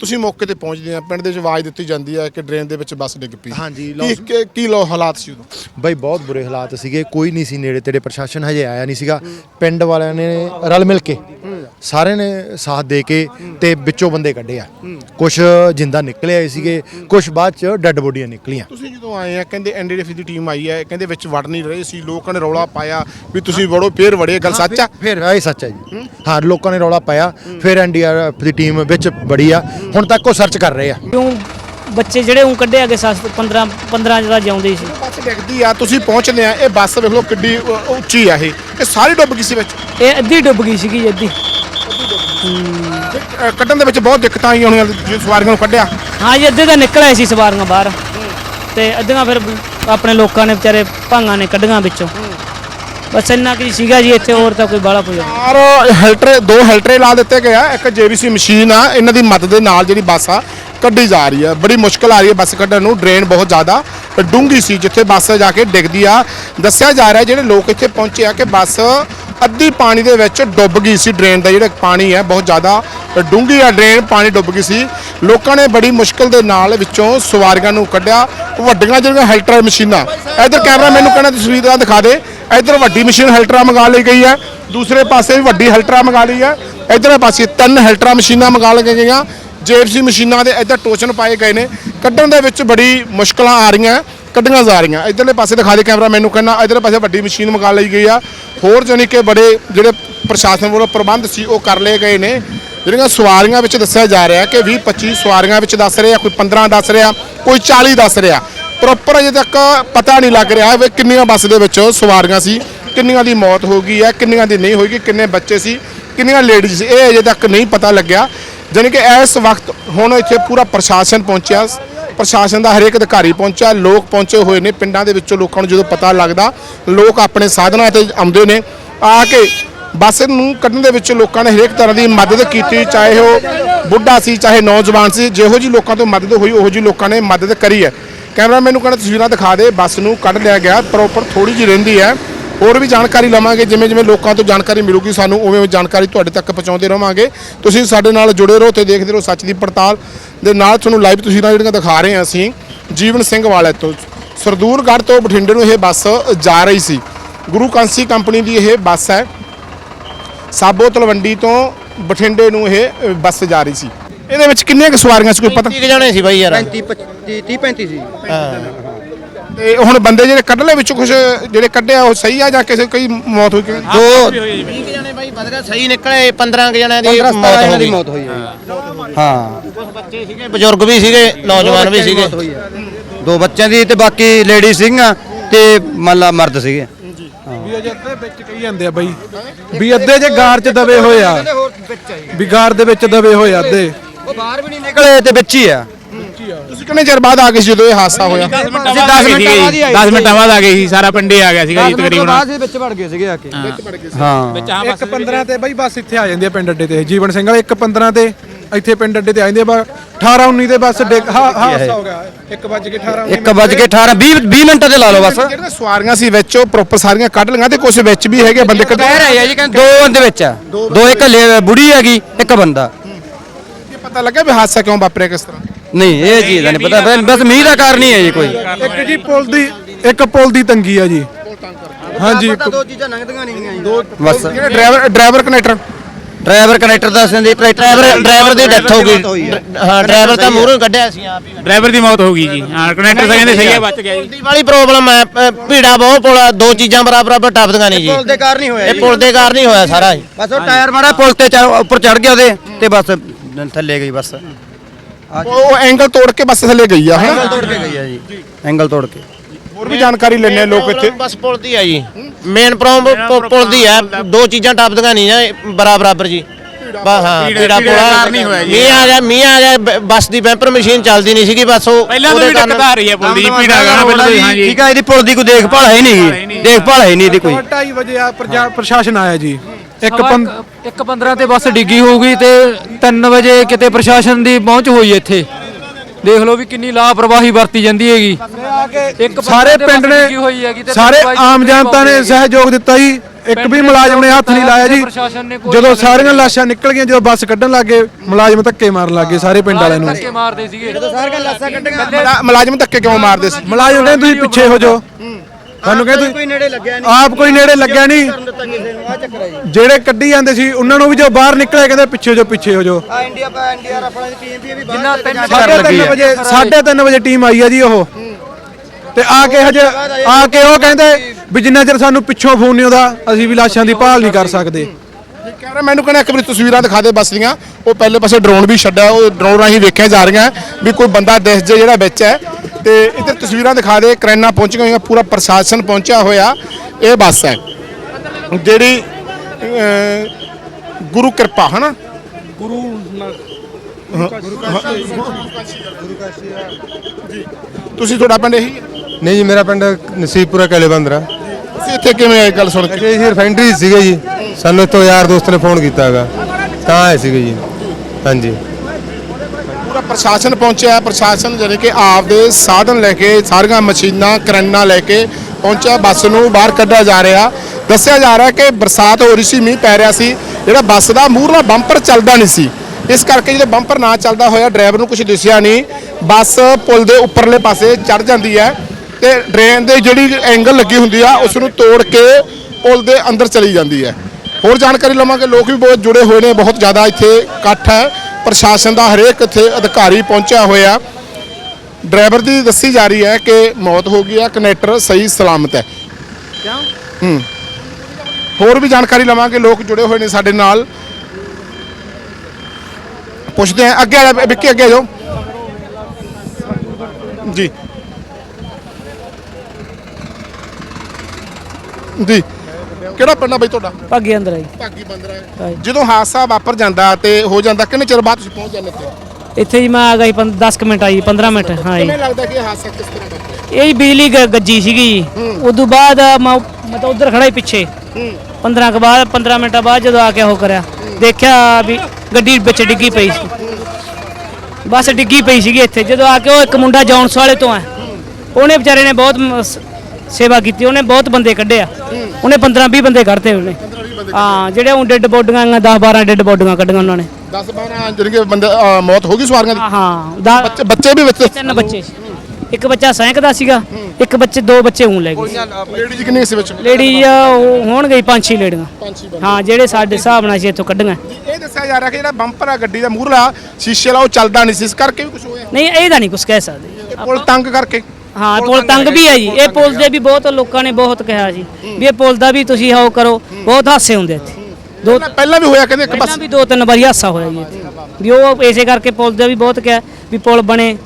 ਤੁਸੀਂ ਮੌਕੇ ਤੇ ਪਹੁੰਚਦੇ ਆ ਪਿੰਡ ਦੇ ਵਿੱਚ ਆਵਾਜ਼ ਦਿੱਤੀ ਜਾਂਦੀ ਹੈ ਕਿ ਡਰੇਨ ਦੇ ਵਿੱਚ ਬੱਸ ਡਿੱਗ ਪਈ। ਹਾਂਜੀ, ਕੀ ਕੀ- ਕੀ ਲੋ ਹਾਲਾਤ ਸੀ ਉਦੋਂ? ਬਈ ਬਹੁਤ ਬੁਰੇ ਹਾਲਾਤ ਸੀਗੇ ਕੋਈ ਨਹੀਂ ਸੀ ਨੇੜੇ ਤੇੜੇ ਪ੍ਰਸ਼ਾਸਨ ਹਜੇ ਆਇਆ ਨਹੀਂ ਸੀਗਾ। ਪਿੰਡ ਵਾਲਿਆਂ ਨੇ ਰਲ ਮਿਲ ਕੇ ਸਾਰਿਆਂ ਨੇ ਸਾਥ ਦੇ ਕੇ ਤੇ ਵਿੱਚੋਂ ਬੰਦੇ ਕੱਢੇ ਆ। ਕੁਝ ਜਿੰਦਾ ਨਿਕਲੇ ਆਏ ਸੀਗੇ ਕੁਝ ਬਾਅਦ ਚ ਡੈੱਡ ਬੋਡੀਆਂ ਨਿਕਲੀਆਂ। ਤੁਸੀਂ ਜਦੋਂ ਆਏ ਆ ਕਹਿੰਦੇ ਐਨਡੀਐਫ ਦੀ ਟੀਮ ਆਈ ਹੈ ਕਹਿੰਦੇ ਵਿੱਚ ਵੜ ਨਹੀਂ ਰਹੇ ਸੀ ਲੋਕਾਂ ਨੇ ਰੌਲਾ ਪਾਇਆ ਵੀ ਤੁਸੀਂ ਵੜੋ ਫੇਰ ਵੜੇ ਗੱਲ ਸੱਚ ਆ? ਫਿਰ ਇਹ ਸੱਚ ਹੈ ਜੀ। ਹਾਂ। ਲੋਕਾਂ ਨੇ ਰੌਲਾ ਪਾਇਆ ਫਿਰ ਐਨਡੀਆਰਐਫ ਦੀ ਟੀਮ ਵਿੱਚ ਬੜੀ ਆ। ਹੁਣ ਤੱਕ ਉਹ ਸਰਚ ਕਰ ਰਹੇ ਆ। ਕਿਉਂ ਬੱਚੇ ਜਿਹੜੇ ਉਹ ਕੱਢੇ ਅੱਗੇ 15 15 ਜਿਹੜਾ ਜਿਉਂਦੇ ਸੀ। ਬੱਸ ਡਿੱਗਦੀ ਆ ਤੁਸੀਂ ਪਹੁੰਚਦੇ ਆ ਇਹ ਬੱਸ ਵੇਖ ਲਓ ਕਿੱਡੀ ਉੱਚੀ ਆ ਇਹ। ਇਹ ਸਾਰੀ ਡੁੱਬ ਗਈ ਸੀ ਵਿੱਚ? ਇਹ ਅੱਧੀ ਡੁੱਬ ਗਈ ਸੀਗੀ ਅੱਧੀ। ਤੇ, ਅ, ਕੱਢਣ ਦੇ ਵਿੱਚ ਬਹੁਤ ਦਿੱਕਤਾਂ ਆਈਆਂ ਹੋਣੀਆਂ ਜੇ ਸਵਾਰੀਆਂ ਨੂੰ ਕੱਢਿਆ। ਹਾਂ ਜੀ ਅੱਧੇ ਤਾਂ ਨਿਕਲ ਆਏ ਸੀ ਸਵਾਰੀਆਂ ਬਾਹਰ। ਤੇ ਅੱਧੀਆਂ ਫਿਰ ਆਪਣੇ ਲੋਕਾਂ ਨੇ ਵਿਚਾਰੇ ਭਾਂਗਾਂ ਨੇ ਕੱਢੀਆਂ ਵਿੱਚੋਂ। ਬਸ ਇੰਨਾ ਕੀ ਸੀਗਾ ਜੀ ਇੱਥੇ ਹੋਰ ਤਾਂ ਕੋਈ ਬਾਹਲਾ ਕੋਈ ਔਰ ਹੈਲਟਰ ਦੋ ਹੈਲਟਰੇ ਲਾ ਦਿੱਤੇ ਗਏ ਆ ਇੱਕ ਜੇਬੀਸੀ ਮਸ਼ੀਨ ਆ ਇਹਨਾਂ ਦੀ ਮਦਦ ਦੇ ਨਾਲ ਜਿਹੜੀ ਬੱਸ ਆ ਕੱਢੀ ਜਾ ਰਹੀ ਆ। ਬੜੀ ਮੁਸ਼ਕਲ ਆ ਰਹੀ ਹੈ ਬੱਸ ਕੱਢਣ ਨੂੰ ਡਰੇਨ ਬਹੁਤ ਜ਼ਿਆਦਾ ਡੂੰਘੀ ਸੀ ਜਿੱਥੇ ਬੱਸ ਜਾ ਕੇ ਡਿੱਗਦੀ ਆ। ਦੱਸਿਆ ਜਾ ਰਿਹਾ ਜਿਹੜੇ ਲੋਕ ਇੱਥੇ ਪਹੁੰਚੇ ਆ ਕਿ ਬੱਸ ਅੱਧੀ ਪਾਣੀ ਦੇ ਵਿੱਚ ਡੁੱਬ ਗਈ ਸੀ ਡਰੇਨ ਦਾ ਜਿਹੜਾ ਪਾਣੀ ਹੈ, ਬਹੁਤ ਜ਼ਿਆਦਾ ਡੂੰਘੀ ਆ ਡਰੇਨ, ਪਾਣੀ ਡੁੱਬ ਗਈ ਸੀ। ਲੋਕਾਂ ਨੇ ਬੜੀ ਮੁਸ਼ਕਲ ਦੇ ਨਾਲ ਵਿੱਚੋਂ ਸਵਾਰੀਆਂ ਨੂੰ ਕੱਢਿਆ। ਵੱਡੀਆਂ ਜਿਹੜੀਆਂ ਹੈਲਟਰ ਮਸ਼ੀਨਾਂ, ਇਧਰ ਕੈਮਰਾ ਮੈਨੂੰ ਕਹਿੰਦਾ ਤਸਵੀਰਾਂ ਦਿਖਾ ਦੇ। ਇਧਰ ਵੱਡੀ ਮਸ਼ੀਨ ਹੈਲਟਰਾਂ ਮੰਗਾ ਲਈ ਗਈ ਹੈ, ਦੂਸਰੇ ਪਾਸੇ ਵੀ ਵੱਡੀ ਹੈਲਟਰਾਂ ਮੰਗਾ ਲਈ ਹੈ। ਇਧਰ ਪਾਸੇ ਤਿੰਨ ਹੈਲਟਰਾਂ ਮਸ਼ੀਨਾਂ ਮੰਗਾ ਲਈਆਂ ਗਈਆਂ। ਜੇਐਫਸੀ ਮਸ਼ੀਨਾਂ ਦੇ, ਇਧਰ ਟੋਚਨ ਪਾਏ ਗਏ ਨੇ। ਕੱਢਣ ਦੇ ਵਿੱਚ ਬੜੀ ਮੁਸ਼ਕਲਾਂ ਆ ਰਹੀਆਂ, ਕੱਢੀਆਂ ਜਾ ਰਹੀਆਂ। ਇਧਰਲੇ ਪਾਸੇ ਦਿਖਾ ਦੇ ਕੈਮਰਾ, ਮੈਨੂੰ ਕਹਿੰਦਾ ਇਧਰਲੇ ਪਾਸੇ ਵੱਡੀ ਮਸ਼ੀਨ ਮੰਗਾ ਲਈ ਗਈ ਆ। ਹੋਰ ਜਾਣੀ ਕਿ ਬੜੇ ਜਿਹੜੇ ਪ੍ਰਸ਼ਾਸਨ ਵੱਲੋਂ ਪ੍ਰਬੰਧ ਸੀ, ਉਹ ਕਰ ਲਏ ਗਏ ਨੇ। ਜਿਹੜੀਆਂ ਸਵਾਰੀਆਂ ਵਿੱਚ ਦੱਸਿਆ ਜਾ ਰਿਹਾ ਕਿ 20 25 ਸਵਾਰੀਆਂ ਵਿੱਚ ਦੱਸ ਰਿਹਾ, ਕੋਈ 15 ਦੱਸ ਰਿਹਾ, ਕੋਈ 40 ਦੱਸ ਰਿਹਾ। ਪ੍ਰੋਪਰ ਅਜੇ ਤੱਕ ਪਤਾ ਨਹੀਂ ਲੱਗ ਰਿਹਾ ਵੀ ਕਿੰਨੀਆਂ ਬੱਸ ਦੇ ਵਿੱਚ ਸਵਾਰੀਆਂ ਸੀ, ਕਿੰਨੀਆਂ ਦੀ ਮੌਤ ਹੋ ਗਈ ਹੈ, ਕਿੰਨੀਆਂ ਦੀ ਨਹੀਂ ਹੋਈ ਕਿੰਨੇ ਬੱਚੇ ਸੀ, ਕਿੰਨੀਆਂ ਲੇਡੀਜ਼ ਸੀ, ਇਹ ਅਜੇ ਤੱਕ ਨਹੀਂ ਪਤਾ ਲੱਗਿਆ। ਜਾਣੀ ਕਿ ਇਸ ਵਕਤ ਹੁਣ ਇੱਥੇ ਪੂਰਾ ਪ੍ਰਸ਼ਾਸਨ ਪਹੁੰਚਿਆ। ਪ੍ਰਸ਼ਾਸਨ ਦਾ ਹਰੇਕ ਅਧਿਕਾਰੀ ਪਹੁੰਚਿਆ, ਲੋਕ ਪਹੁੰਚੇ ਹੋਏ ਨੇ ਪਿੰਡਾਂ ਦੇ ਵਿੱਚੋਂ ਲੋਕਾਂ ਨੂੰ ਜਦੋਂ ਪਤਾ ਲੱਗਦਾ, ਲੋਕ ਆਪਣੇ ਸਾਧਨਾਂ ਤੇ ਆਉਂਦੇ ਨੇ। ਆ ਕੇ ਬੱਸ ਨੂੰ ਕੱਢਣ ਦੇ ਵਿੱਚ ਲੋਕਾਂ ਨੇ ਹਰੇਕ ਤਰ੍ਹਾਂ ਦੀ ਮਦਦ ਕੀਤੀ, ਚਾਹੇ ਉਹ ਬੁੱਢਾ ਸੀ, ਚਾਹੇ ਨੌਜਵਾਨ ਸੀ, ਜਿਹੋ ਜੀ ਲੋਕਾਂ ਤੋਂ ਮਦਦ ਹੋਈ, ਉਹੋ ਜੀ ਲੋਕਾਂ ਨੇ ਮਦਦ ਕਰੀ ਹੈ। ਕੈਮਰਾ ਮੈਨੂੰ ਕਹਿੰਦਾ ਤਸਵੀਰਾਂ ਦਿਖਾ ਦੇ, ਬੱਸ ਨੂੰ ਕੱਢ ਲਿਆ ਗਿਆ ਪ੍ਰੋਪਰ ਥੋੜੀ ਜਿਹੀ ਰਹਿੰਦੀ ਹੈ। ਹੋਰ ਵੀ ਜਾਣਕਾਰੀ ਲਵਾਂਗੇ ਜਿਵੇਂ ਜਿਵੇਂ ਲੋਕਾਂ ਤੋਂ ਜਾਣਕਾਰੀ ਮਿਲੂਗੀ ਸਾਨੂੰ ਉਵੇਂ ਉਵੇਂ ਜਾਣਕਾਰੀ ਤੁਹਾਡੇ ਤੱਕ ਪਹੁੰਚਾਉਂਦੇ ਰਵਾਂਗੇ। ਤੁਸੀਂ ਸਾਡੇ ਨਾਲ ਜੁੜੇ ਰਹੋ ਤੇ ਦੇਖਦੇ ਰਹੋ ਸੱਚ ਦੀ ਪੜਤਾਲ। ਦੇ ਨਾਲ ਤੁਹਾਨੂੰ ਲਾਈਵ ਤਸਵੀਰਾਂ ਜਿਹੜੀਆਂ ਦਿਖਾ ਰਹੇ ਹਾਂ ਅਸੀਂ ਜੀਵਨ ਸਿੰਘ ਵਾਲੇ ਤੋਂ। ਸਰਦੂਲਗੜ੍ਹ ਤੋਂ ਬਠਿੰਡੇ ਨੂੰ ਇਹ ਬੱਸ ਜਾ ਰਹੀ ਸੀ। ਗੁਰੂ ਕਾਂਸੀ ਕੰਪਨੀ ਦੀ ਇਹ ਬੱਸ ਹੈ। ਸਾਬੋ ਤਲਵੰਡੀ ਤੋਂ ਬਠਿੰਡੇ ਨੂੰ ਇਹ ਬੱਸ ਜਾ ਰਹੀ ਸੀ। ਇਹਦੇ ਵਿੱਚ ਕਿੰਨੀਆਂ ਕੁ ਸਵਾਰੀਆਂ ਸੀ ਕੋਈ ਪਤਾ? 30 ਜਣੇ ਸੀ ਬਾਈ ਯਾਰ। 35 30 35 ਸੀ। ਤੇ ਹੁਣ ਬੰਦੇ ਜਿਹੜੇ ਕੱਢ ਲਏ ਵਿੱਚੋਂ ਕੁਝ ਜਿਹੜੇ ਕੱਢਿਆ ਉਹ ਸਹੀ ਆ ਜਾਂ ਕਿਸੇ ਕੋਈ ਮੌਤ ਹੋਈ ਕਿ- ਦੋ? 20 ਜਣੇ ਬਾਈ ਗਿਆ ਸਹੀ ਨਿਕਲੇ 15 ਜਣਿਆਂ ਦੀ 15 ਮੌਤ 17 ਹੋ ਦੀ ਗਈ ਮੌਤ ਹੋਈ ਹੈ। ਹਾਂ। ਕੁਝ ਬੱਚੇ ਸੀਗੇ ਬਜ਼ੁਰਗ ਵੀ ਸੀਗੇ ਨੌਜਵਾਨ ਵੀ ਸੀਗੇ। ਹੋਈ ਹੈ। ਦੋ ਬੱਚਿਆਂ ਦੀ ਤੇ ਬਾਕੀ ਲੇਡੀ ਸਿੰਘਾਂ ਤੇ ਮੱਲਾ ਮਰਦ ਸੀਗੇ। ਵੀ ਅਜੇ ਅੱਧੇ ਵਿੱਚ ਕਹੀ ਜਾਂਦੇ ਆ ਬਈ। ਵੀ ਅੱਧੇ ਜੇ ਗਾਰ ਚ ਦਬੇ ਹੋਏ ਆ। ਵੀ ਗਾਰ ਦੇ ਵਿੱਚ ਦਬੇ ਹੋਏ ਆ ਅੱਧੇ। ਉਹ ਬਾਹਰ ਵੀ ਨਹੀਂ ਨਿਕਲੇ ਤੇ ਵਿੱਚ ਹੀ ਆ। ਕਿੰਨੇ ਚਿਰ ਬਾਅਦ ਆ ਗਏ ਸੀ ਜਦੋਂ ਇਹ ਹਾਦਸਾ ਹੋਇਆ? ਅਸੀਂ 10 ਮਿੰਟਾਂ ਬਾਅਦ ਹੀ ਆਏ 10 ਮਿੰਟਾਂ ਬਾਅਦ ਆ ਗਏ ਸੀ। ਸਾਰਾ ਪਿੰਡੇ ਆ ਗਿਆ ਸੀਗਾ ਜੀ ਤਕਰੀਬਨ। ਬਾਅਦ ਦੇ ਵਿੱਚ ਵੜ ਗਏ ਸੀਗੇ ਆ ਕੇ। ਹਾਂ। ਇੱਕ 15 ਤੇ ਬਈ ਬੱਸ ਇੱਥੇ ਆ ਜਾਂਦੀ ਆ ਪਿੰਡ ਅੱਡੇ ਤੇ। ਜੀਵਨ ਸਿੰਘ ਵਾਲੇ ਇੱਕ 15 ਤੇ ਇੱਥੇ ਪਿੰਡ ਅੱਡੇ ਤੇ ਆ ਜਾਂਦੀ ਆ। ਬਸ 18 19 ਦੇ ਬੱਸ ਡਿੱਗ ਹਾਂ ਹਾਦਸਾ ਹੋ ਗਿਆ। 1 ਵਜ ਕੇ 18 1 ਵਜ ਕੇ 18 20 20 ਮਿੰਟ ਤੇ ਲਾ ਲਓ ਬਸ। ਜਿਹੜੀਆਂ ਸਵਾਰੀਆਂ ਸੀ ਵਿੱਚ ਉਹ ਪ੍ਰੋਪਰ ਸਾਰੀਆਂ ਕੱਢ ਲਈਆਂ ਤੇ ਕੁਝ ਵਿੱਚ ਵੀ ਹੈਗੇ ਬੰਦੇ ਕੱਢ ਕਹਿ ਰਹੇ ਆ ਜੀ ਕਹਿੰਦੇ ਦੋ ਬੰਦੇ ਵਿੱਚ ਆ। ਦੋ ਇੱਕ ਬੁੜੀ ਹੈਗੀ ਇੱਕ ਬੰਦਾ। ਇਹ ਪਤਾ ਲੱਗਾ ਵੀ ਹਾਦਸਾ ਕਿਉਂ ਵਾਪਰਿਆ ਕਿਸ ਤਰ੍ਹਾਂ? ਨਹੀਂ ਇਹ ਚੀਜ਼ ਦਾ ਨਹੀਂ ਪਤਾ ਬਸ- ਬਸ ਮੀਂਹ ਦਾ ਕਾਰਨ ਹੀ ਹੈ ਜੀ ਕੋਈ। ਇੱਕ ਜੀ ਪੁਲ ਦੀ ਇੱਕ ਪੁਲ ਦੀ ਤੰਗੀ ਆ ਜੀ। ਹਾਂਜੀ ਇੱਕ ਦੋ ਚੀਜ਼ਾਂ ਲੰਘਦੀਆਂ ਨਹੀਂ ਗਈਆਂ ਦੋ ਬਸ। ਜਿਹੜੇ driver driver conductor. Driver conductor ਦੀ ਡਰਾਈਵਰ ਡਰਾਈਵਰ ਦੀ ਡੈਥ ਹੋ ਗਈ। ਹਾਂ ਡਰਾਈਵਰ ਤਾਂ ਮੂਹਰੋਂ ਕੱਢਿਆ ਸੀ ਆਪ ਹੀ। ਡਰਾਈਵਰ ਦੀ ਮੌਤ ਹੋ ਗਈ ਜੀ। ਹਾਂ ਕਨੈਕਟਰ ਤਾਂ ਕਹਿੰਦੇ ਸਹੀ ਹੈ ਬਚ ਗਿਆ ਜੀ। ਦੀ ਵਾਲੀ ਪ੍ਰੋਬਲਮ ਹੈ ਭੀੜਾ ਬਹੁਤ ਪੁਲ ਦੋ ਚੀਜ਼ਾਂ ਬਰਾਬਰ ਬਰਾਬਰ ਟੱਪਦੀਆਂ ਨਹੀਂ ਜੀ। ਪੁਲ ਦੇ ਕਾਰਨ ਹੀ ਹੋਇਆ ਇਹ ਪੁਲ ਦੇ ਕਾਰਨ ਹੀ ਹੋਇਆ ਸਾਰਾ ਜੀ ਬਸ ਉਹ ਟਾਇਰ ਮਾੜਾ ਪੁਲ ਤੇ ਚੜ੍ਹ- ਉੱਪਰ ਚੜ ਗਿਆ ਉਹਦੇ ਤੇ ਬਸ ਥੱਲੇ ਗਈ ਬਸ। ਉਹ ਐਂਗਲ ਤੋੜ ਕੇ ਬੱਸ ਥੱਲੇ ਗਈ ਆ ਐਂਗਲ ਤੋੜ ਕੇ ਗਈ ਆ ਜੀ। ਐਂਗਲ ਤੋੜ ਕੇ। ਹੋਰ ਵੀ ਜਾਣਕਾਰੀ ਲੈਣੇ ਲੋਕ ਇੱਥੇ। ਬਸ ਪੁਲ ਦੀ ਆ ਜੀ। ਮੇਨ ਪ੍ਰੋਬਲਮ ਪੁਲ ਦੀ ਆ। ਦੋ ਚੀਜ਼ਾਂ ਟੱਪਦੀਆਂ ਨਹੀਂ ਨਾ ਬਰਾਬਰ ਜੀ। ਬਸ ਹਾਂ ਹੋਇਆ ਜੀ। ਮੀਂਹ ਆ ਗਿਆ ਮੀਂਹ ਆ ਗਿਆ ਬੱਸ ਦੀ ਬੈਂਪਰ ਮਸ਼ੀਨ ਚੱਲਦੀ ਨਹੀਂ ਸੀਗੀ ਬਸ ਉਹ। ਪਹਿਲਾਂ ਤੋਂ ਵੀ ਆ ਰਹੀ ਹੈ ਪੁਲ ਦੀ ਪੀੜਾ ਗਾਣਾ ਪਹਿਲਾਂ ਤੋਂ ਹੀ, ਜੀ। ਠੀਕ ਆ ਇਹਦੀ ਪੁਲ ਦੀ ਕੋਈ ਦੇਖਭਾਲ ਹੈ ਨਹੀਂ ਦੇਖਭਾਲ ਹੈ ਨਹੀਂ। ਇਹਦੀ ਕੋਈ। 2:30 ਵਜੇ ਆ ਪ੍ਰਸ਼ਾਸਨ ਆਇਆ ਜੀ। ਇੱਕ ਇੱਕ 15 ਤੇ ਬੱਸ ਡਿੱਗੀ ਹੋਊਗੀ ਤੇ 3 ਵਜੇ ਕਿਤੇ ਪ੍ਰਸ਼ਾਸਨ ਦੀ ਪਹੁੰਚ ਹੋਈ ਇੱਥੇ। ਦੇਖ ਲਓ ਵੀ ਕਿੰਨੀ ਲਾਪਰਵਾਹੀ ਵਰਤੀ ਜਾਂਦੀ ਹੈਗੀ। ਇੱਕ ਸਾਰੇ ਪਿੰਡ ਨੇ ਸਾਰੇ ਆਮ ਜਨਤਾ ਨੇ ਸਹਿਯੋਗ ਦਿੱਤਾ ਜੀ। ਇੱਕ ਵੀ ਮੁਲਾਜ਼ਮ ਨੇ ਹੱਥ ਨਹੀਂ ਲਾਇਆ ਜੀ। ਨੇ ਜਦੋਂ ਸਾਰੀਆਂ ਲਾਸ਼ਾਂ ਨਿਕਲ ਗਈਆਂ ਜਦੋਂ ਬੱਸ ਕੱਢਣ ਲੱਗੇ ਮੁਲਾਜ਼ਮ ਧੱਕੇ ਮਾਰਨ ਲੱਗੇ ਸਾਰੇ ਪਿੰਡ ਵਾਲਿਆਂ ਨੂੰ। ਧੱਕੇ ਮਾਰਦੇ ਸੀਗੇ। ਮੁਲਾ- ਮੁਲਾਜ਼ਮ ਧੱਕੇ ਕਿਉਂ ਮਾਰਦੇ ਸੀ? ਮੁਲਾਜ਼ਮ ਕਹਿੰਦੇ ਤੁਸੀਂ ਪਿੱਛੇ ਹੋ ਜਾਓ। ਸਾਨੂੰ ਕਹਿੰਦੇ ਕੋਈ ਨੇੜੇ ਲੱਗਿਆ ਨਹੀਂ। ਆਪ ਕੋਈ ਨੇੜੇ ਲੱਗਿਆ ਨਹੀਂ। ਜਿਹੜੇ ਕੱਢੀ ਜਾਂਦੇ ਸੀ ਉਹਨਾਂ ਨੂੰ ਵੀ ਜੋ ਬਾਹਰ ਨਿਕਲੇ ਕਹਿੰਦੇ ਪਿੱਛੇ ਹੋ ਜਾਓ ਪਿੱਛੇ ਹੋ ਜਿੰਨਾ ਤਿੰਨ ਸਾਢੇ ਤਿੰਨ ਵਜੇ ਸਾਢੇ ਤਿੰਨ ਵਜੇ ਟੀਮ ਆਈ ਆ ਜੀ ਉਹ। ਤੇ ਆ ਕੇ ਹਜੇ ਆ ਕੇ ਉਹ ਕਹਿੰਦੇ ਵੀ ਜਿੰਨਾ ਚਿਰ ਸਾਨੂੰ ਪਿੱਛੋਂ ਫੋਨ ਨਹੀਂ ਆਉਂਦਾ ਅਸੀਂ ਵੀ ਲਾਸ਼ਾਂ ਦੀ ਭਾਲ ਨਹੀਂ ਕਰ ਸਕਦੇ। ਕਹਿ ਰਿਹਾ ਮੈਨੂੰ ਕਹਿੰਦਾ ਇੱਕ ਵਾਰੀ ਤਸਵੀਰਾਂ ਦਿਖਾ ਦੇ ਬੱਸ ਦੀਆਂ। ਉਹ ਪਹਿਲੇ ਪਾਸੇ ਡਰੋਨ ਵੀ ਛੱਡਿਆ ਉਹ ਡਰੋਨ ਰਾਹੀਂ ਵੇਖਿਆ ਜਾ ਰਹੀਆਂ ਵੀ ਕੋਈ ਬੰਦਾ ਦਿਸ ਜੇ ਜਿਹੜਾ ਵਿੱਚ ਹੈ। ਤੇ ਇੱਧਰ ਤਸਵੀਰਾਂ ਦਿਖਾ ਦੇ ਕਰੈਨਾ ਪਹੁੰਚੀਆਂ ਹੋਈਆਂ ਪੂਰਾ ਪ੍ਰਸ਼ਾਸਨ ਪਹੁੰਚਿਆ ਹੋਇਆ। ਇਹ ਬੱਸ ਹੈ। ਜਿਹੜੀ ਗੁਰੂ ਕਿਰਪਾ ਹਨਾ? ਤੁਸੀਂ ਤੁਹਾਡਾ ਪਿੰਡ ਇਹੀ? ਹੈ? ਨਹੀਂ ਜੀ ਮੇਰਾ ਪਿੰਡ ਨਸੀਬਪੁਰਾ ਕੈਲੇ ਬੰਦਰਾ ਤੁਸੀਂ ਇੱਥੇ ਕਿਵੇਂ ਆਏ? ਗੱਲ ਸੁਣ ਕੇ। ਜੀ ਰਿਫਾਈਨਰੀ ਸੀਗੇ ਜੀ। ਸਾਨੂੰ ਇੱਥੋਂ ਯਾਰ ਦੋਸਤ ਨੇ ਫੋਨ ਕੀਤਾ ਹੈਗਾ। ਤਾਂ ਆਏ ਸੀਗੇ ਜੀ। ਹਾਂਜੀ। ਪੂਰਾ ਪ੍ਰਸ਼ਾਸਨ ਪਹੁੰਚਿਆ ਹੈ। ਪ੍ਰਸ਼ਾਸਨ ਜਾਣੀ ਕਿ ਆਪਦੇ ਸਾਧਨ ਲੈ ਕੇ, ਸਾਰੀਆਂ ਮਸ਼ੀਨਾਂ, ਕਰੰਨਾ ਲੈ ਕੇ ਪਹੁੰਚਿਆ। ਬੱਸ ਨੂੰ ਬਾਹਰ ਕੱਢਿਆ ਜਾ ਰਿਹਾ। ਦੱਸਿਆ ਜਾ ਰਿਹਾ ਕਿ ਬਰਸਾਤ ਹੋ ਰਹੀ ਸੀ, ਮੀਂਹ ਪੈ ਰਿਹਾ ਸੀ। ਜਿਹੜਾ ਬੱਸ ਦਾ ਮੂਹਰਲਾ ਬੰਪਰ ਚੱਲਦਾ ਨਹੀਂ ਸੀ। ਇਸ ਕਰਕੇ ਜਦੋਂ ਬੰਪਰ ਨਾ ਚੱਲਦਾ ਹੋਇਆ, ਡਰਾਈਵਰ ਨੂੰ ਕੁਝ ਦਿਸਿਆ ਨਹੀਂ। ਬੱਸ ਪੁਲ ਦੇ ਉੱਪਰਲੇ ਪਾਸੇ ਚੜ ਜਾਂਦੀ ਹੈ ਤੇ ਡਰੇਨ ਦੇ ਜਿਹੜੀ ਐਂਗਲ ਲੱਗੀ ਹੁੰਦੀ ਆ, ਉਸ ਨੂੰ ਤੋੜ ਕੇ ਪੁਲ ਦੇ ਅੰਦਰ ਚਲੀ ਜਾਂਦੀ ਹੈ। ਹੋਰ ਜਾਣਕਾਰੀ ਲਵਾਂਗੇ। ਲੋਕ ਵੀ ਬਹੁਤ ਜੁੜੇ ਹੋਏ ਨੇ, ਬਹੁਤ ਜ਼ਿਆਦਾ ਇੱਥੇ ਇਕੱਠ ਹੈ। ਪ੍ਰਸ਼ਾਸਨ ਦਾ ਹਰੇਕ ਇੱਥੇ ਅਧਿਕਾਰੀ ਪਹੁੰਚਿਆ ਹੋਇਆ। ਡਰਾਈਵਰ ਦੀ ਦੱਸੀ ਜਾ ਰਹੀ ਹੈ ਕਿ ਮੌਤ ਹੋ ਗਈ ਹੈ ਕਨੈਕਟਰ ਸਹੀ ਸਲਾਮਤ ਹੈ। ਹੂੰ। ਹੋਰ ਵੀ ਜਾਣਕਾਰੀ ਲਵਾਂਗੇ ਲੋਕ ਜੁੜੇ ਹੋਏ ਨੇ ਸਾਡੇ ਨਾਲ। ਪੁੱਛਦੇ ਆ ਅੱਗੇ ਆ ਵਿੱਕੀ ਅੱਗੇ ਜਾਓ ਜੀ। ਜੀ। ਕਿਹੜਾ ਪਿੰਡ ਆ ਬਈ ਤੁਹਾਡਾ? ਭਾਗੇ ਅੰਦਰ ਆਈ ਭਾਗੀ ਬੰਦਰਾ ਹੈ। ਜਦੋਂ ਹਾਦਸਾ ਵਾਪਰ ਜਾਂਦਾ ਤੇ ਹੋ ਜਾਂਦਾ ਕਿੰਨੇ ਚਿਰ ਬਾਅਦ ਤੁਸੀਂ ਪਹੁੰਚ ਜਾਂਦੇ ਇੱਥੇ? ਇੱਥੇ ਜੀ ਮੈਂ ਆ ਗਈ 10 ਮਿੰਟ ਆਈ 15 ਮਿੰਟ ਹਾਂ ਜੀ। ਕਿਵੇਂ ਲੱਗਦਾ ਕਿ ਇਹ ਹਾਦਸਾ ਕਿਸ ਤਰ੍ਹਾਂ ਵਾਪਰਿਆ? ਇਹ ਜੀ ਬਿਜਲੀ ਗ- ਗੱਜੀ ਸੀਗੀ ਜੀ। ਉਦੋਂ ਬਾਅਦ ਮੈਂ ਮੈਂ ਤਾਂ ਉਧਰ ਖੜਾ ਹੀ ਪਿੱਛੇ। 15 ਕੁ ਬਾਅਦ 15 ਮਿੰਟਾਂ ਬਾਅਦ ਜਦੋਂ ਆ ਕੇ ਉਹ ਕਰਿਆ। ਦੇਖਿਆ ਵੀ ਗੱਡੀ ਵਿੱਚ ਡਿੱਗੀ ਪਈ ਸੀ। ਬਸ ਡਿੱਗੀ ਪਈ ਸੀਗੀ ਇੱਥੇ। ਜਦੋਂ ਆ ਕੇ ਉਹ ਇੱਕ ਮੁੰਡਾ ਜੌਨਸ ਵਾਲੇ ਤੋਂ ਆ ਉਹਨੇ ਵਿਚਾਰੇ ਨੇ ਬਹੁਤ ਮ- ਸ- ਸੇਵਾ ਕੀਤੀ। ਉਹਨੇ ਬਹੁਤ ਬੰਦੇ ਕੱਢੇ ਆ। ਉਹਨੇ 15 20 ਬੰਦੇ ਕੱਢਤੇ ਉਹਨੇ। ਹਾਂ ਜਿਹੜੇ ਉਹ ਡੈੱਡ ਬੋਡੀਆਂ 10 12 ਡੈੱਡ ਬੋਡੀਆਂ ਕੱਢੀਆਂ ਉਹਨਾਂ ਨੇ। 10 12 ਜਿਹੜੇ ਕਿ ਬੰਦੇ ਅਹ, ਮੌਤ ਹੋ ਗਈ ਸਵਾਰੀਆਂ ਦੀ? ਹਾਂ ਬੱਚੇ ਬੱਚੇ ਵੀ ਵਿੱਚ ਤਿੰਨ ਬੱਚੇ ਸੀ। ਇੱਕ ਬੱਚਾ ਸੈਂਕਦਾ ਸੀਗਾ ਇੱਕ ਬੱਚੇ ਦੋ ਬੱਚੇ ਹੂੰ ਲੈ ਗਏ। ਲੇਡੀਜ਼ ਕਿੰਨੇ ਸੀ ਵਿੱਚ? ਲੇਡੀ ਹੋਣਗੇ ਪੰਜ ਛੇ ਲੇਡੀਆਂ। ਹਾਂ ਜਿਹੜੇ ਸਾਡੇ ਹਿਸਾਬ ਨਾਲ ਸੀ ਇੱਥੋਂ ਕੱਢੀਆਂ। ਇਹ ਦੱਸਿਆ ਜਾ ਰਿਹਾ ਕਿ ਜਿਹੜਾ ਬੰਪਰ ਆ ਗੱਡੀ ਦਾ ਮੂਹਰਲਾ ਸ਼ੀਸ਼ੇ ਵਾਲਾ ਉਹ ਚੱਲਦਾ ਨਹੀਂ ਸੀ। ਇਸ ਕਰਕੇ ਵੀ ਕੁਝ ਹੋਇਆ। ਨਹੀਂ ਇਹਦਾ ਨਹੀਂ ਕੁਝ ਕਹਿ ਸਕਦੇ। ਇਹ ਪੁਲ ਤੰਗ ਕਰਕੇ? ਹਾਂ ਪੁਲ ਤੰਗ ਵੀ ਹੈ ਜੀ। ਇਹ ਪੁਲ ਦੇ ਵੀ ਬਹੁਤ ਲੋਕਾਂ ਨੇ ਬਹੁਤ ਕਿਹਾ ਜੀ ਵੀ ਇਹ ਪੁਲ ਦਾ ਵੀ ਤੁਸੀਂ ਉਹ ਕਰੋ ਬਹੁਤ ਹਾਸੇ ਹੁੰਦੇ ਇੱਥੇ। ਦੋ ਪਹਿਲਾਂ- ਵੀ ਹੋਇਆ ਕਹਿੰਦੇ ਇੱਕ ਬੱਸ ਪਹਿਲਾਂ ਵੀ ਦੋ ਤਿੰਨ ਵਾਰੀ ਹਾਸਾ ਹੋਇਆ ਜੀ ਇੱਥੇ। ਵੀ ਉਹ ਇਸੇ ਕਰਕੇ ਪੁਲ ਦਾ ਵੀ ਬਹੁਤ ਕਿਹਾ ਵੀ ਪੁਲ ਬਣੇ।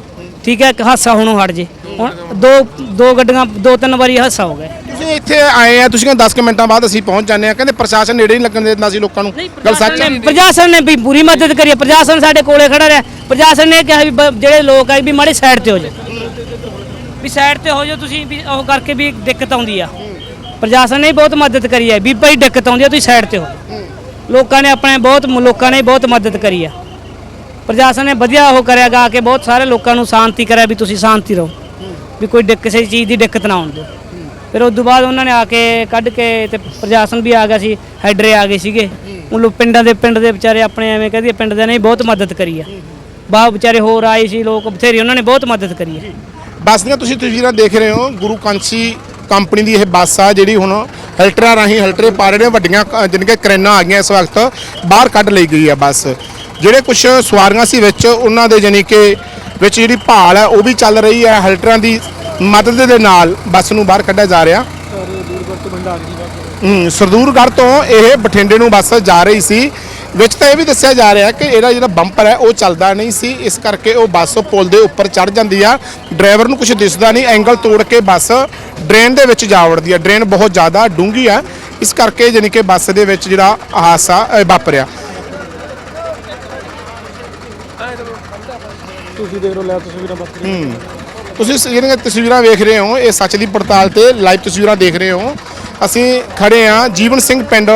ਠੀਕ ਹੈ ਇੱਕ ਹਾਸਾ ਹੁਣੋਂ ਹਟ ਜੇ। ਹੁਣ ਦੋ ਦੋ ਗੱਡੀਆਂ ਦੋ ਤਿੰਨ ਵਾਰੀ ਹਾਸਾ ਹੋ ਗਿਆ। ਤੁਸੀਂ ਇੱਥੇ ਆਏ ਆ ਤੁਸੀਂ ਕਹਿੰਦੇ 10 ਕੁ ਮਿੰਟਾਂ ਬਾਅਦ ਅਸੀਂ ਪਹੁੰਚ ਜਾਂਦੇ ਆ। ਕਹਿੰਦੇ ਪ੍ਰਸ਼ਾਸਨ ਨੇੜੇ ਨਹੀਂ ਲੱਗਣ ਦਿੰਦਾ ਸੀ ਲੋਕਾਂ ਨੂੰ। ਗੱਲ ਸੱਚ ਹੈ। ਪ੍ਰਸ਼ਾਸਨ ਨੇ ਵੀ ਪੂਰੀ ਮਦਦ ਕਰੀ ਹੈ। ਪ੍ਰਸ਼ਾਸਨ ਸਾਡੇ ਕੋਲੇ ਖੜਾ ਰਿਹਾ। ਪ੍ਰਸ਼ਾਸਨ ਨੇ ਕਿਹਾ ਵੀ ਬ- ਜਿਹੜੇ ਲੋਕ ਆ ਵੀ ਮਾੜੇ ਸਾਈਡ ਤੇ ਹੋ ਜਾਓ। ਵੀ ਸਾਈਡ ਤੇ ਹੋ ਜਾਓ, ਤੁਸੀਂ ਵੀ ਉਹ ਕਰਕੇ ਵੀ ਦਿੱਕਤ ਆਉਂਦੀ ਆ। ਪ੍ਰਸ਼ਾਸਨ ਨੇ ਬਹੁਤ ਮਦਦ ਕਰੀ ਹੈ ਵੀ ਭਾਈ ਦਿੱਕਤ ਆਉਂਦੀ ਆ, ਤੁਸੀਂ ਸਾਈਡ ਤੇ ਹੋ। ਲੋਕਾਂ ਨੇ ਆਪਣੇ ਬਹੁਤ, ਲੋਕਾਂ ਨੇ ਬਹੁਤ ਮਦਦ ਕਰੀ ਆ। ਪ੍ਰਸ਼ਾਸਨ ਨੇ ਵਧੀਆ ਉਹ ਕਰਿਆ, ਗਾ ਕੇ ਬਹੁਤ ਸਾਰੇ ਲੋਕਾਂ ਨੂੰ ਸ਼ਾਂਤੀ ਕਰਿਆ ਵੀ ਤੁਸੀਂ ਸ਼ਾਂਤੀ ਰਹੋ। ਵੀ ਕੋਈ ਦਿੱਕ- ਕਿਸੇ ਚੀਜ਼ ਦੀ ਦਿੱਕਤ ਨਾ ਆਉਣ ਦਿਓ। ਫਿਰ ਉਸ ਤੋਂ ਬਾਅਦ ਉਹਨਾਂ ਨੇ ਆ ਕੇ ਕੱਢ ਕੇ ਤੇ ਪ੍ਰਸ਼ਾਸਨ ਵੀ ਆ ਗਿਆ ਸੀ, ਹੈਡਰੇ ਆ ਗਏ ਸੀਗੇ। ਉਹ ਲੋਕ ਪਿੰਡਾਂ ਦੇ, ਪਿੰਡ ਦੇ ਵਿਚਾਰੇ ਆਪਣੇ ਐਵੇਂ ਕਹਦੇ ਪਿੰਡ ਦੇ ਨੇ ਬਹੁਤ ਮਦਦ ਕਰੀ ਆ। ਬਾਹ ਵਿਚਾਰੇ ਹੋਰ ਆਏ ਸੀ, ਲੋਕ ਬਥੇਰੇ, ਉਹਨਾਂ ਨੇ ਬਹੁਤ ਮਦਦ ਕਰੀ ਆ। ਬੱਸ ਦੀਆਂ ਤੁਸੀਂ ਤਸਵੀਰਾਂ ਦੇਖ ਰਹੇ ਹੋ ਗੁਰੂ ਕਾਂਸੀ ਕੰਪਨੀ ਦੀ ਇਹ ਬੱਸ ਆ ਜਿਹੜੀ ਹੁਣ ਹਲਟਰਾਂ ਰਾਹੀਂ ਹਲਟਰੇ ਪਾ ਰਹੇ ਨੇ ਵੱਡੀਆਂ ਕ- ਕਰੇਨਾਂ ਆ ਗਈਆਂ ਇਸ ਵਕਤ ਬਾਹਰ ਕੱਢ ਲਈ ਗਈ ਆ ਬੱਸ। ਜਿਹੜੇ ਕੁਝ ਸਵਾਰੀਆਂ ਸੀ ਵਿੱਚ ਉਹਨਾਂ ਦੇ ਜਾਣੀ ਕਿ ਵਿੱਚ ਜਿਹੜੀ ਭਾਲ ਹੈ ਉਹ ਵੀ ਚੱਲ ਰਹੀ ਹੈ ਹਲਟਰਾਂ ਦੀ ਮਦਦ ਦੇ ਨਾਲ ਬੱਸ ਨੂੰ ਬਾਹਰ ਕੱਢਿਆ ਜਾ ਰਿਹਾ। ਹੂੰ ਸਰਦੂਰਗੜ੍ਹ ਤੋਂ ਇਹ ਬਠਿੰਡੇ ਨੂੰ ਬੱਸ ਜਾ ਰਹੀ ਸੀ। ਵਿੱਚ ਤਾਂ ਇਹ ਵੀ ਦੱਸਿਆ ਜਾ ਰਿਹਾ ਕਿ ਇਹਦਾ ਜਿਹੜਾ ਬੰਪਰ ਹੈ ਉਹ ਚੱਲਦਾ ਨਹੀਂ ਸੀ। ਇਸ ਕਰਕੇ ਉਹ ਬੱਸ ਪੁਲ ਦੇ ਉੱਪਰ ਚੜ ਜਾਂਦੀ ਆ। ਡਰਾਈਵਰ ਨੂੰ ਕੁਝ ਦਿਸਦਾ ਨਹੀਂ ਐਂਗਲ ਤੋੜ ਕੇ ਬੱਸ ਡਰੇਨ ਦੇ ਵਿੱਚ ਜਾ ਵੜਦੀ ਆ। ਡਰੇਨ ਬਹੁਤ ਜ਼ਿਆਦਾ ਡੂੰਘੀ ਆ। ਇਸ ਕਰਕੇ ਜਾਣੀ ਕਿ ਬੱਸ ਦੇ ਵਿੱਚ ਜਿਹੜਾ ਹਾਦਸਾ ਅ, ਵਾਪਰਿਆ। ਹੂੰ ਤੁਸੀਂ ਸ- ਜਿਹੜੀਆਂ ਤਸਵੀਰਾਂ ਵੇਖ ਰਹੇ ਹੋ ਇਹ ਸੱਚ ਦੀ ਪੜਤਾਲ ਤੇ ਲਾਈਵ ਤਸਵੀਰਾਂ ਦੇਖ ਰਹੇ ਹੋ। ਅਸੀਂ ਖੜੇ ਆ ਜੀਵਨ ਸਿੰਘ ਪਿੰਡ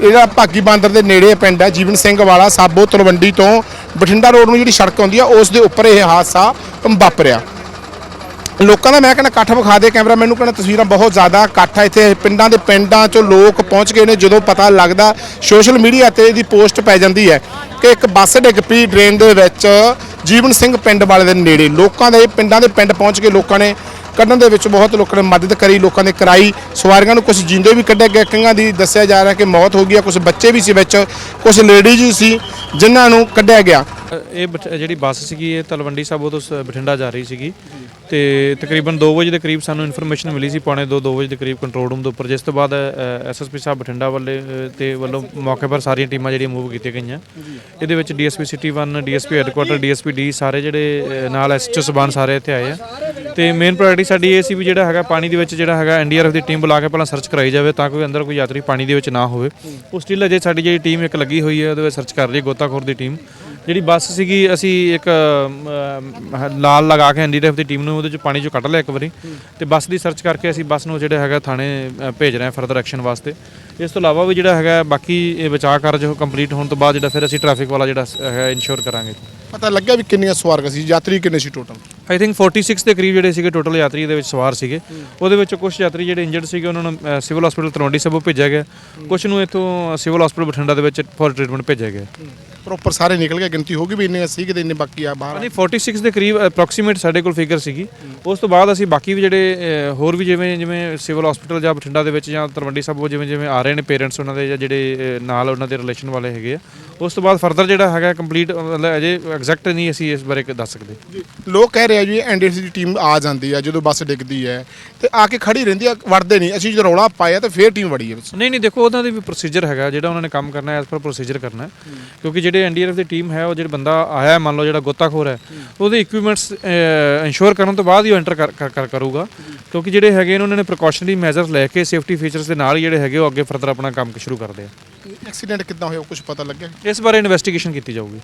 ਇਹਦਾ ਭਾਗੀ ਬਾਂਦਰ ਦੇ ਨੇੜੇ ਪਿੰਡ ਹੈ, ਜੀਵਨ ਸਿੰਘ ਵਾਲਾ ਸਾਬੋ ਤਲਵੰਡੀ ਤੋਂ ਬਠਿੰਡਾ ਰੋਡ ਨੂੰ ਜਿਹੜੀ ਸੜਕ ਆਉਂਦੀ ਆ, ਉਸ ਦੇ ਉੱਪਰ ਇਹ ਹਾਦਸਾ ਵਾਪਰਿਆ। ਲੋਕਾਂ ਦਾ ਮੈਂ ਕਹਿੰਦਾ ਇਕੱਠ ਵਿਖਾ ਦੇ ਕੈਮਰਾ ਮੈਨੂੰ ਕਹਿੰਦਾ ਤਸਵੀਰਾਂ ਬਹੁਤ ਜ਼ਿਆਦਾ ਇਕੱਠ ਆ। ਇੱਥੇ ਪਿੰਡਾਂ ਦੇ ਪਿੰਡਾਂ ਚੋਂ ਲੋਕ ਪਹੁੰਚ ਗਏ ਨੇ, ਜਦੋਂ ਪਤਾ ਲੱਗਦਾ ਸੋਸ਼ਲ ਮੀਡੀਆ ਤੇ ਇਹਦੀ ਪੋਸਟ ਪੈ ਜਾਂਦੀ ਹੈ ਕਿ ਇੱਕ ਬੱਸ ਡਿੱਗ ਪਈ ਡਰੇਨ ਦੇ ਵਿੱਚ ਜੀਵਨ ਸਿੰਘ ਪਿੰਡ ਵਾਲੇ ਦੇ ਨੇੜੇ। ਲੋਕਾਂ ਦੇ, ਪਿੰਡਾਂ ਦੇ ਪਿੰਡ ਪਹੁੰਚ ਕੇ ਲੋਕਾਂ ਨੇ ਕੱਢਣ ਦੇ ਵਿੱਚ ਬਹੁਤ ਲੋਕਾਂ ਨੇ ਮਦਦ ਕਰੀ ਲੋਕਾਂ ਨੇ ਕਰਾਈ। ਸਵਾਰੀਆਂ ਨੂੰ ਕੁਝ ਜਿੰਦੇ ਵੀ ਕੱਢਿਆ ਗਿਆ। ਕਈਆਂ ਦੀ ਦੱਸਿਆ ਜਾ ਰਿਹਾ ਕਿ ਮੌਤ ਹੋ ਗਈ ਹੈ ਕੁਝ ਬੱਚੇ ਵੀ ਸੀ ਵਿੱਚ ਕੁਝ ਲੇਡੀਜ਼ ਵੀ ਸੀ ਜਿਨ੍ਹਾਂ ਨੂੰ ਕੱਢਿਆ ਗਿਆ। ਇਹ ਬਠ- ਜਿਹੜੀ ਬੱਸ ਸੀਗੀ ਇਹ ਤਲਵੰਡੀ ਸਾਬੋ ਤੋਂ ਸ- ਬਠਿੰਡਾ ਜਾ ਰਹੀ ਸੀਗੀ। ਤੇ ਤਕਰੀਬਨ 2 ਵਜੇ ਦੇ ਕਰੀਬ ਸਾਨੂੰ ਇਨਫੋਰਮੇਸ਼ਨ ਮਿਲੀ ਸੀ ਪੌਣੇ 2 2 ਵਜੇ ਦੇ ਕਰੀਬ ਕੰਟਰੋਲ ਰੂਮ ਦੇ ਉੱਪਰ। ਜਿਸ ਤੋਂ ਬਾਅਦ ਐਸਐਸਪੀ ਸਾਹਿਬ ਬਠਿੰਡਾ ਵੱਲੇ ਅ, ਤੇ ਵੱਲੋਂ ਮੌਕੇ ਪਰ ਸਾਰੀਆਂ ਟੀਮਾਂ ਜਿਹੜੀਆਂ ਮੂਵ ਕੀਤੀਆਂ ਗਈਆਂ। ਇਹਦੇ ਵਿੱਚ DSP city 1 DSP headquarter DSP D ਸਾਰੇ ਜਿਹੜੇ ਅ, ਨਾਲ ਐਸਐਚਓ ਸਬਾਨ ਸਾਰੇ ਇੱਥੇ ਆਏ ਆ। ਤੇ ਮੇਨ ਪ੍ਰਾਇੋਰਟੀ ਸਾਡੀ ਇਹ ਸੀ ਵੀ ਜਿਹੜਾ ਹੈਗਾ ਪਾਣੀ ਦੇ ਵਿੱਚ ਜਿਹੜਾ ਹੈਗਾ ਐਨਡੀਆਰਐਫ ਦੀ ਟੀਮ ਬੁਲਾ ਕੇ ਪਹਿਲਾਂ ਸਰਚ ਕਰਾਈ ਜਾਵੇ ਤਾਂ ਕੋਈ ਅੰਦਰ ਕੋਈ ਯਾਤਰੀ ਪਾਣੀ ਦੇ ਵਿੱਚ ਨਾ ਹੋਵੇ। ਉਹ ਸਟਿਲ ਅਜੇ ਸਾਡੀ ਜਿਹੜੀ ਟੀਮ ਇੱਕ ਲੱਗੀ ਹੋਈ ਹੈ, ਉਹਦੇ ਵਿੱਚ ਸਰਚ ਕਰ ਰਹੀ ਹੈ ਗੋਤਾਖੋਰ ਦੀ ਟੀਮ ਜਿਹੜੀ ਬੱਸ ਸੀਗੀ, ਅਸੀਂ ਇੱਕ ਲਾਲ ਲਗਾ ਕੇ ਐਨਡੀਆਰਐਫ ਦੀ ਟੀਮ ਨੂੰ ਉਹਦੇ ਚ ਪਾਣੀ ਚੋਂ ਕੱਢ ਲਿਆ ਇੱਕ ਵਾਰੀ। ਤੇ ਬੱਸ ਦੀ ਸਰਚ ਕਰਕੇ ਅਸੀਂ ਬੱਸ ਨੂੰ ਜਿਹੜਾ ਹੈਗਾ ਥਾਣੇ ਭੇਜ ਰਹੇ ਹਾਂ ਫਰਦਰ ਐਕਸ਼ਨ ਵਾਸਤੇ। ਇਸ ਤੋਂ ਇਲਾਵਾ ਵੀ ਜਿਹੜਾ ਹੈਗਾ ਬਾਕੀ ਇਹ ਬਚਾਅ ਕਾਰਜ ਉਹ ਕੰਪਲੀਟ ਹੋਣ ਤੋਂ ਬਾਅਦ ਜਿਹੜਾ ਫਿਰ ਅਸੀਂ ਟ੍ਰੈਫਿਕ ਵਾਲਾ ਜਿਹੜਾ ਸ- ਹੈਗਾ ਇਨਸ਼ੋਰ ਕਰਾਂਗੇ। ਪਤਾ ਲੱਗਿਆ ਵੀ ਕਿੰਨੀਆਂ ਸਵਾਰੀਆਂ ਸੀ, ਯਾਤਰੀ ਕਿੰਨੇ ਸੀ ਟੋਟਲ ਆਈ ਥਿੰਕ 46 ਦੇ ਕਰੀਬ ਜਿਹੜੇ ਸੀਗੇ ਟੋਟਲ ਯਾਤਰੀ ਇਹਦੇ ਵਿੱਚ ਸਵਾਰ ਸੀਗੇ। ਉਹਦੇ ਵਿੱਚ ਕੁਝ ਯਾਤਰੀ ਜਿਹੜੇ ਇੰਜਰਡ ਸੀਗੇ, ਉਹਨਾਂ ਨੂੰ ਸਿਵਲ ਹਸਪੀਟਲ ਤਲਵੰਡੀ ਸਾਬੋ ਭੇਜਿਆ ਗਿਆ। ਕੁਝ ਨੂੰ ਇੱਥੋਂ ਸਿਵਲ ਹਸਪੀਟਲ ਬਠਿੰਡਾ ਦੇ ਵਿੱਚ ਫॉर ਟ੍ਰੀਟਮੈਂਟ ਭੇਜਿਆ ਗਿਆ। ਪ੍ਰੋਪਰ ਸਾਰੇ ਨਿਕਲ ਗਏ ਗਿਣਤੀ ਹੋ ਗਈ ਵੀ ਇੰਨੇ ਸੀ ਕਿ ਇੰਨੇ ਬਾਕੀ ਆ ਬਾਹਰ ਨਹੀਂ 46 ਦੇ ਕਰੀਬ ਅਪਰੋਕਸੀਮੇਟ ਸਾਡੇ ਕੋਲ ਫਿਗਰ ਸੀਗੀ। ਉਸ ਤੋਂ ਬਾਅਦ ਅਸੀਂ ਬਾਕੀ ਵੀ ਜਿਹੜੇ ਹੋਰ ਵੀ ਜਿਵੇਂ ਜਿਵੇਂ ਸਿਵਲ ਹਸਪੀਟਲ ਜਾਂ ਬਠਿੰਡਾ ਦੇ ਵਿੱਚ ਜਾਂ ਤਲਵੰਡੀ ਸਾਬੋ ਜਿਵੇਂ ਜਿਵੇਂ ਆ ਰਹੇ ਨੇ ਪੇਰੈਂਟਸ ਉਹਨਾਂ ਦੇ ਜਾਂ ਜਿਹੜੇ ਨਾਲ ਉਹਨਾਂ ਦੇ ਰਿਲੇਸ਼ਨ ਵਾਲੇ ਹੈਗੇ ਆ। ਉਸ ਤੋਂ ਬਾਅਦ ਫਰਦਰ ਜਿਹੜਾ ਹੈਗਾ ਕੰਪਲੀਟ ਮਤਲਬ ਅਜੇ ਐਗਜ਼ੈਕਟ ਨਹੀਂ ਅਸੀਂ ਇਸ ਬਾਰੇ ਦੱਸ ਸਕਦੇ। ਲੋਕ ਕਹਿ ਰਹੇ ਆ ਜੀ ਐਨਡੀਸੀ ਦੀ ਟੀਮ ਆ ਜਾਂਦੀ ਆ ਜਦੋਂ ਬੱਸ ਡਿੱਗਦੀ ਹੈ ਤੇ ਆ ਕੇ ਖੜੀ ਰਹਿੰਦੀ ਆ ਵੜਦੇ ਨਹੀਂ। ਅਸੀਂ ਜਦੋਂ ਰੌਲਾ ਪਾਇਆ ਤਾਂ ਫੇਰ ਟੀਮ ਵੜੀ ਹੈ ਨਹੀਂ ਨਹੀਂ ਦੇਖੋ ਉਹਨਾਂ ਦੀ ਵੀ ਪ੍ਰੋਸੀਜਰ ਹੈਗਾ ਜਿਹੜਾ ਉਹਨਾਂ ਨੇ ਕੰਮ ਕਰਨਾ ਐਸ ਪਰ ਪ੍ਰੋਸੀਜਰ ਕਰਨਾ ਕਿਉਂਕਿ ਜਿਹੜੇ ਐਨਡੀਆਰਐਫ ਦੀ ਟੀਮ ਹੈ ਉਹ ਜਿਹੜਾ ਬੰਦਾ ਆਇਆ ਹੈ, ਮੰਨ ਲਓ ਜਿਹੜਾ ਗੋਤਾਖੋਰ ਹੈ ਉਹਦੇ ਇਕਵਿਪਮੈਂਟਸ ਇੰਸ਼ੋਰ ਕਰਨ ਤੋਂ ਬਾਅਦ ਹੀ ਉਹ ਐਂਟਰ ਕਰ ਕਰੂਗਾ। ਕਿਉਂਕਿ ਜਿਹੜੇ ਹੈਗੇ ਨੇ ਉਹਨਾਂ ਨੇ ਪ੍ਰੀਕਾਸ਼ਨਰੀ ਮੈਜ਼ਰਸ ਲੈ ਕੇ ਸੇਫਟੀ ਫੀਚਰਸ ਦੇ ਨਾਲ ਹੀ ਜਿਹੜੇ ਹੈਗੇ ਉਹ ਅੱਗੇ ਫਰਦਰ ਆਪਣਾ ਕੰਮ ਸ਼ੁਰੂ ਕਰਦੇ ਆ। ਐਕਸੀਡੈਂਟ ਕਿੱਦਾਂ ਹੋਇਆ ਕੁਝ ਪਤਾ ਲੱਗਿਆ? ਇਸ ਬਾਰੇ ਇਨਵੈਸਟੀਗੇਸ਼ਨ ਕੀਤੀ ਜਾਊਗੀ।